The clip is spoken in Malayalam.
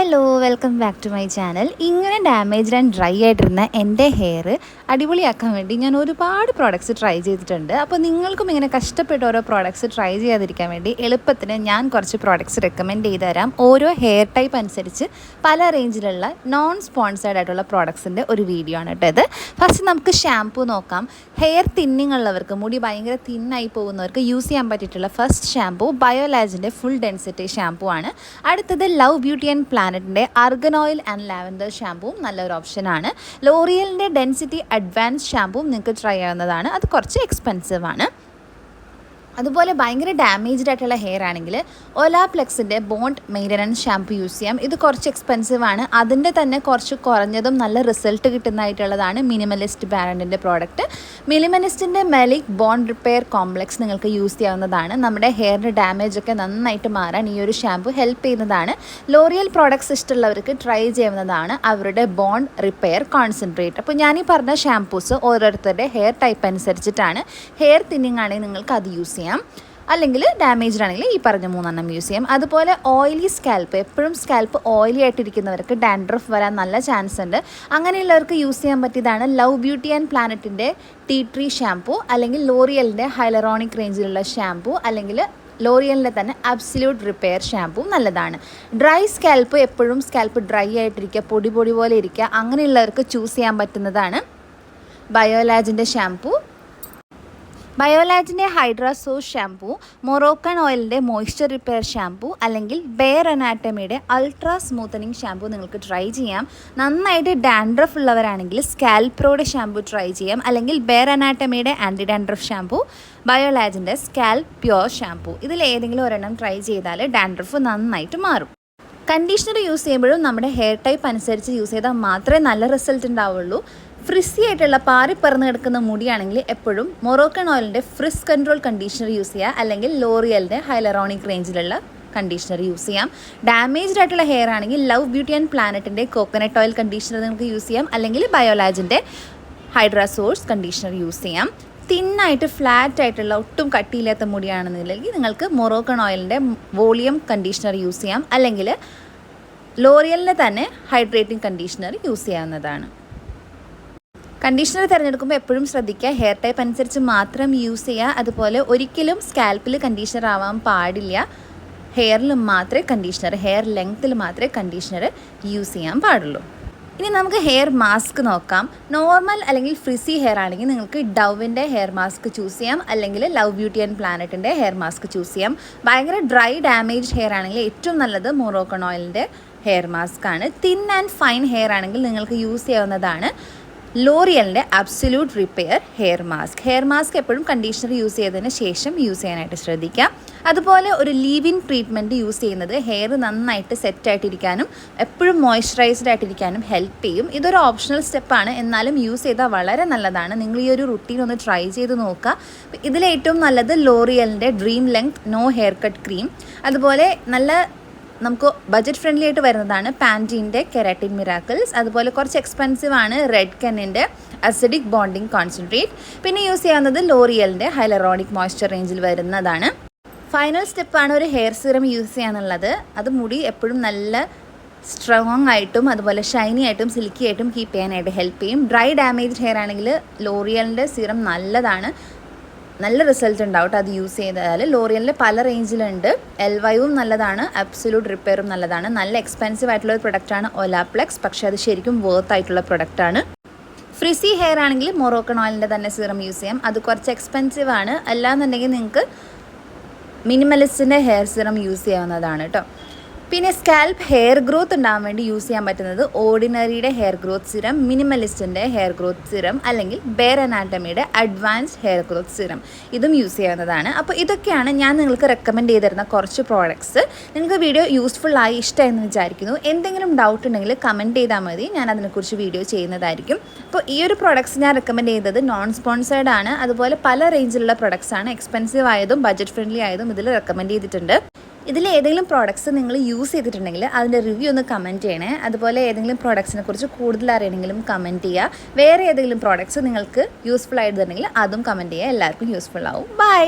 Hello welcome back to my channel ഇങ്ങനെ ഡാമേജ്ഡ് ആൻഡ് ഡ്രൈ ആയിട്ടിരുന്ന എന്റെ ഹെയർ അടിപൊളിയാക്കാൻ വേണ്ടി ഞാൻ ഒരുപാട് പ്രോഡക്റ്റ്സ് ട്രൈ ചെയ്തിട്ടുണ്ട്. അപ്പോൾ നിങ്ങൾക്കും ഇങ്ങനെ കഷ്ടപ്പെട്ട് ഓരോ പ്രോഡക്റ്റ്സ് ട്രൈ ചെയ്യാതിരിക്കാൻ വേണ്ടി എളുപ്പത്തിന് ഞാൻ കുറച്ച് പ്രോഡക്റ്റ്സ് റെക്കമെൻഡ് ചെയ്ത് തരാം ഓരോ ഹെയർ ടൈപ്പ് അനുസരിച്ച് പല റേഞ്ചിലുള്ള നോൺ സ്പോൺസേഡ് ആയിട്ടുള്ള പ്രോഡക്ട്സിന്റെ ഒരു വീഡിയോ ആണ് കേട്ടോ ഇത്. ഫസ്റ്റ് നമുക്ക് ഷാംപൂ നോക്കാം. ഹെയർ തിന്നിങ് ഉള്ളവർക്ക് മുടി ഭയങ്കര തിന്നായി പോകുന്നവർക്ക് യൂസ് ചെയ്യാൻ പറ്റിയിട്ടുള്ള ഫസ്റ്റ് ഷാംപൂ ബയോലാജിന്റെ ഫുൾ ഡെൻസിറ്റി ഷാംപൂ ആണ്. അടുത്തത് ലവ് ബ്യൂട്ടി ആൻഡ് പ്ലാനറ്റിന്റെ അർഗൻ ഓയിൽ ആൻഡ് ലാവൻഡർ ഷാമ്പൂവും നല്ലൊരു ഓപ്ഷനാണ് ലോറിയലിന്റെ ഡെൻസിറ്റി അഡ്വാൻസ് ഷാമ്പൂവും നിങ്ങൾക്ക് ട്രൈ ചെയ്യാവുന്നതാണ്. അത് കുറച്ച് എക്സ്പെൻസീവ് ആണ്. അതുപോലെ ഭയങ്കര ഡാമേജ്ഡ് ആയിട്ടുള്ള ഹെയർ ആണെങ്കിൽ ഒലാപ്ലെക്സിന്റെ ബോണ്ട് മെയിന്റനൻസ് ഷാംപൂ യൂസ് ചെയ്യാം. ഇത് കുറച്ച് എക്സ്പെൻസീവ് ആണ്. അതിന്റെ തന്നെ കുറച്ച് കുറഞ്ഞതും നല്ല റിസൾട്ട് കിട്ടുന്നതായിട്ടുള്ളതാണ് മിനിമലിസ്റ്റ് ബ്രാൻഡിന്റെ പ്രോഡക്റ്റ് മിനിമലിസ്റ്റിന്റെ മെലിക് ബോണ്ട് റിപ്പയർ കോംപ്ലക്സ് നിങ്ങൾക്ക് യൂസ് ചെയ്യാവുന്നതാണ്. നമ്മുടെ ഹെയറിന്റെ ഡാമേജ് ഒക്കെ നന്നായിട്ട് മാറാൻ ഈ ഒരു ഷാംപൂ ഹെൽപ്പ് ചെയ്യുന്നതാണ്. ലോറിയൽ പ്രോഡക്ട്സ് ഇഷ്ടമുള്ളവർക്ക് ട്രൈ ചെയ്യുന്നതാണ് അവരുടെ ബോണ്ട് റിപ്പയർ കോൺസെൻട്രേറ്റ് അപ്പോൾ ഞാൻ ഈ പറഞ്ഞ ഷാംപൂസ് ഓരോരുത്തരുടെ ഹെയർ ടൈപ്പ് അനുസരിച്ചിട്ടാണ്. ഹെയർ തിന്നിങ് ആണെങ്കിൽ നിങ്ങൾക്ക് അത് യൂസ് ചെയ്യാം. അല്ലെങ്കിൽ ഡാമേജ്ഡ് ആണെങ്കിൽ ഈ പറഞ്ഞ മൂന്നെണ്ണം യൂസ് ചെയ്യാം അതുപോലെ ഓയിലി സ്കാൽപ്പ് എപ്പോഴും സ്കാൽപ്പ് ഓയിലി ആയിട്ടിരിക്കുന്നവർക്ക് ഡാൻഡ്രഫ് വരാൻ നല്ല ചാൻസ് ഉണ്ട്. അങ്ങനെയുള്ളവർക്ക് യൂസ് ചെയ്യാൻ പറ്റിയതാണ് ലവ് ബ്യൂട്ടി ആൻഡ് പ്ലാനറ്റിന്റെ ടീ ട്രീ ഷാംപൂ അല്ലെങ്കിൽ ലോറിയലിന്റെ ഹൈലറോണിക് റേഞ്ചിലുള്ള ഷാംപൂ അല്ലെങ്കിൽ ലോറിയലിന്റെ തന്നെ അബ്സല്യൂട്ട് റിപ്പയർ ഷാമ്പൂ നല്ലതാണ്. ഡ്രൈ സ്കാൽപ്പ് എപ്പോഴും സ്കാൽപ്പ് ഡ്രൈ ആയിട്ടിരിക്കുക പൊടി പൊടി പോലെ ഇരിക്കുക അങ്ങനെയുള്ളവർക്ക് ചൂസ് ചെയ്യാൻ പറ്റുന്നതാണ്. ബയോലാജിന്റെ ഷാംപൂ ബയോലാജിന്റെ ഹൈഡ്രാസോ ഷാംപൂ മൊറോക്കൺ ഓയിലിന്റെ മോയ്സ്ചർ റിപ്പയർ ഷാംപൂ അല്ലെങ്കിൽ ബെയർ അനാറ്റമിയുടെ അൾട്രാ സ്മൂത്തനിങ് ഷാംപൂ നിങ്ങൾക്ക് ട്രൈ ചെയ്യാം. നന്നായിട്ട് ഡാൻഡ്രഫ് ഉള്ളവരാണെങ്കിൽ സ്കാൽപ്രോയുടെ ഷാംപൂ ട്രൈ ചെയ്യാം. അല്ലെങ്കിൽ ബെയർ അനാറ്റമിയുടെ ആന്റി ഡാൻഡ്രഫ് ഷാംപൂ ബയോലാജിന്റെ സ്കാൽ പ്യോർ ഷാംപൂ. ഇതിൽ ഏതെങ്കിലും ഒരെണ്ണം ട്രൈ ചെയ്താൽ ഡാൻഡ്രഫ് നന്നായിട്ട് മാറും. കണ്ടീഷണർ യൂസ് ചെയ്യുമ്പോഴും നമ്മുടെ ഹെയർ ടൈപ്പ് അനുസരിച്ച് യൂസ് ചെയ്താൽ മാത്രമേ നല്ല റിസൾട്ട് ഉണ്ടാവുള്ളൂ. ഫ്രിസി ആയിട്ടുള്ള പാറി പറന്ന് കിടക്കുന്ന മുടിയാണെങ്കിൽ എപ്പോഴും മൊറോക്കൺ ഓയിലിന്റെ ഫ്രിസ് കൺട്രോൾ കണ്ടീഷണർ യൂസ് ചെയ്യുക അല്ലെങ്കിൽ ലോറിയലിന്റെ ഹൈലറോണിക് റേഞ്ചിലുള്ള കണ്ടീഷണർ യൂസ് ചെയ്യാം. ഡാമേജ്ഡ് ആയിട്ടുള്ള ഹെയർ ആണെങ്കിൽ ലവ് ബ്യൂട്ടി ആൻഡ് പ്ലാനറ്റിന്റെ കോക്കനട്ട് ഓയിൽ കണ്ടീഷണർ നിങ്ങൾക്ക് യൂസ് ചെയ്യാം. അല്ലെങ്കിൽ ബയോലാജിന്റെ ഹൈഡ്രാസോഴ്സ് കണ്ടീഷണർ യൂസ് ചെയ്യാം. തിന്നായിട്ട് ഫ്ലാറ്റ് ആയിട്ടുള്ള ഒട്ടും കട്ടിയില്ലാത്ത മുടിയാണെന്നുണ്ടെങ്കിൽ നിങ്ങൾക്ക് മൊറോക്കൺ ഓയിലിന്റെ വോളിയം കണ്ടീഷണർ യൂസ് ചെയ്യാം. അല്ലെങ്കിൽ ലോറിയലിന്റെ തന്നെ ഹൈഡ്രേറ്റിംഗ് കണ്ടീഷണർ യൂസ് ചെയ്യാവുന്നതാണ്. കണ്ടീഷണർ തിരഞ്ഞെടുക്കുമ്പോൾ എപ്പോഴും ശ്രദ്ധിക്കുക. ഹെയർ ടൈപ്പ് അനുസരിച്ച് മാത്രം യൂസ് ചെയ്യുക. അതുപോലെ ഒരിക്കലും സ്കാൽപ്പിൽ കണ്ടീഷണർ ആവാൻ പാടില്ല. ഹെയറിൽ മാത്രമേ കണ്ടീഷണർ ഹെയർ ലെങ്ത്തിൽ മാത്രമേ കണ്ടീഷണർ യൂസ് ചെയ്യാൻ പാടുള്ളൂ. ഇനി നമുക്ക് ഹെയർ മാസ്ക് നോക്കാം. നോർമൽ അല്ലെങ്കിൽ ഫ്രിസി ഹെയർ ആണെങ്കിൽ നിങ്ങൾക്ക് ഡവിന്റെ ഹെയർ മാസ്ക് ചൂസ് ചെയ്യാം. അല്ലെങ്കിൽ ലവ് ബ്യൂട്ടി ആൻഡ് പ്ലാനറ്റിന്റെ ഹെയർ മാസ്ക് ചൂസ് ചെയ്യാം. ഭയങ്കര ഡ്രൈ ഡാമേജ് ഹെയർ ആണെങ്കിൽ ഏറ്റവും നല്ലത് മൊറോക്കൺ ഓയിലിന്റെ ഹെയർ മാസ്ക് ആണ്. തിൻ ആൻഡ് ഫൈൻ ഹെയർ ആണെങ്കിൽ നിങ്ങൾക്ക് യൂസ് ചെയ്യാവുന്നതാണ്. ലോറിയലിന്റെ absolute repair hair mask hair mask എപ്പോഴും കണ്ടീഷണർ യൂസ് ചെയ്തതിന് ശേഷം യൂസ് ചെയ്യാനായിട്ട് ശ്രദ്ധിക്കാം. അതുപോലെ ഒരു ലീവിൻ ട്രീറ്റ്മെന്റ് യൂസ് ചെയ്യുന്നത് ഹെയർ നന്നായിട്ട് സെറ്റായിട്ടിരിക്കാനും എപ്പോഴും മോയ്സ്ചറൈസ്ഡ് ആയിട്ടിരിക്കാനും ഹെൽപ്പ് ചെയ്യും. ഇതൊരു ഓപ്ഷണൽ സ്റ്റെപ്പാണ് എന്നാലും യൂസ് ചെയ്താൽ വളരെ നല്ലതാണ്. നിങ്ങൾ ഈ ഒരു റുട്ടീൻ ഒന്ന് ട്രൈ ചെയ്ത് നോക്കുക. ഇതിലേറ്റവും നല്ലത് ലോറിയലിന്റെ dream length no hair cut cream അതുപോലെ നല്ല നമുക്ക് ബജറ്റ് ഫ്രണ്ട്ലി ആയിട്ട് വരുന്നതാണ് പാന്റീന്റെ കെരാറ്റിൻ മിറാക്കിൾസ് അതുപോലെ കുറച്ച് എക്സ്പെൻസീവ് ആണ് റെഡ് കെന്നിന്റെ അസിഡിക് ബോണ്ടിങ് കോൺസെൻട്രേറ്റ് പിന്നെ യൂസ് ചെയ്യാവുന്നത് ലോറിയലിന്റെ ഹൈലറോണിക് മോയ്സ്ചർ റേഞ്ചിൽ വരുന്നതാണ്. ഫൈനൽ സ്റ്റെപ്പാണ് ഒരു ഹെയർ സിറം യൂസ് ചെയ്യാന്നുള്ളത് അത് മുടി എപ്പോഴും നല്ല സ്ട്രോങ് ആയിട്ടും അതുപോലെ ഷൈനി ആയിട്ടും സിൽക്കി ആയിട്ടും കീപ്പ് ചെയ്യാനായിട്ട് ഹെൽപ്പ് ചെയ്യും. ഡ്രൈ ഡാമേജ് ഹെയർ ആണെങ്കിൽ ലോറിയലിന്റെ സിറം നല്ലതാണ്. നല്ല റിസൾട്ട് ഉണ്ടാവും അത് യൂസ് ചെയ്താൽ ലോറിയലിന്റെ പല റേഞ്ചിലുണ്ട് എൽ വൈവും നല്ലതാണ്. അബ്സല്യൂട്ട് റിപ്പയറും നല്ലതാണ്. നല്ല എക്സ്പെൻസീവ് ആയിട്ടുള്ള ഒരു പ്രൊഡക്റ്റാണ് ഒലാപ്ലെക്സ് പക്ഷേ അത് ശരിക്കും വർത്ത് ആയിട്ടുള്ള പ്രൊഡക്റ്റാണ് ഫ്രിസി ഹെയർ ആണെങ്കിൽ മൊറോക്കൺ ഓയിലിന്റെ തന്നെ സീറം യൂസ് ചെയ്യാം. അത് കുറച്ച് എക്സ്പെൻസീവ് ആണ്. അല്ലാന്നുണ്ടെങ്കിൽ നിങ്ങൾക്ക് മിനിമലിസ്റ്റിന്റെ ഹെയർ സിറം യൂസ് ചെയ്യാവുന്നതാണ് കേട്ടോ പിന്നെ സ്കാൽപ്പ് ഹെയർ ഗ്രോത്ത് ഉണ്ടാകാൻ വേണ്ടി യൂസ് ചെയ്യാൻ പറ്റുന്നത് ഓർഡിനറിയുടെ ഹെയർ ഗ്രോത്ത് സിറം മിനിമലിസ്റ്റിന്റെ ഹെയർ ഗ്രോത്ത് സിറം അല്ലെങ്കിൽ ബെയർ അനാറ്റമിയുടെ അഡ്വാൻസ്ഡ് ഹെയർ ഗ്രോത്ത് സിറം ഇതും യൂസ് ചെയ്യാവുന്നതാണ്. അപ്പോൾ ഇതൊക്കെയാണ് ഞാൻ നിങ്ങൾക്ക് റെക്കമെൻഡ് ചെയ്തിരുന്ന കുറച്ച് പ്രോഡക്ട്സ് നിങ്ങൾക്ക് വീഡിയോ യൂസ്ഫുൾ ആയി ഇഷ്ടമായെന്ന് വിചാരിക്കുന്നു. എന്തെങ്കിലും ഡൗട്ട് ഉണ്ടെങ്കിൽ കമന്റ് ചെയ്താൽ മതി. ഞാൻ അതിനെക്കുറിച്ച് വീഡിയോ ചെയ്യുന്നതായിരിക്കും. അപ്പോൾ ഈ ഒരു പ്രോഡക്ട്സ് ഞാൻ റെക്കമെൻഡ് ചെയ്തത് നോൺ സ്പോൺസേഡ് ആണ്. അതുപോലെ പല റേഞ്ചിലുള്ള പ്രൊഡക്ട്സ് ആണ്. എക്സ്പെൻസീവ് ആയതും ബജറ്റ് ഫ്രണ്ട്ലി ആയതും ഇതിൽ റെക്കമെൻഡ് ചെയ്തിട്ടുണ്ട്. ഇതിൽ ഏതെങ്കിലും പ്രോഡക്ട്സ് നിങ്ങൾ യൂസ് ചെയ്തിട്ടുണ്ടെങ്കിൽ അതിന്റെ റിവ്യൂ ഒന്ന് കമന്റ് ചെയ്യണേ. അതുപോലെ ഏതെങ്കിലും പ്രോഡക്ട്സിനെ കുറിച്ച് കൂടുതൽ അറിയണമെങ്കിലും കമന്റ് ചെയ്യുക. വേറെ ഏതെങ്കിലും പ്രോഡക്ട്സ് നിങ്ങൾക്ക് യൂസ്ഫുൾ ആയിട്ടുണ്ടെങ്കിൽ അതും കമന്റ് ചെയ്യുക. എല്ലാവർക്കും യൂസ്ഫുൾ ആവും. ബൈ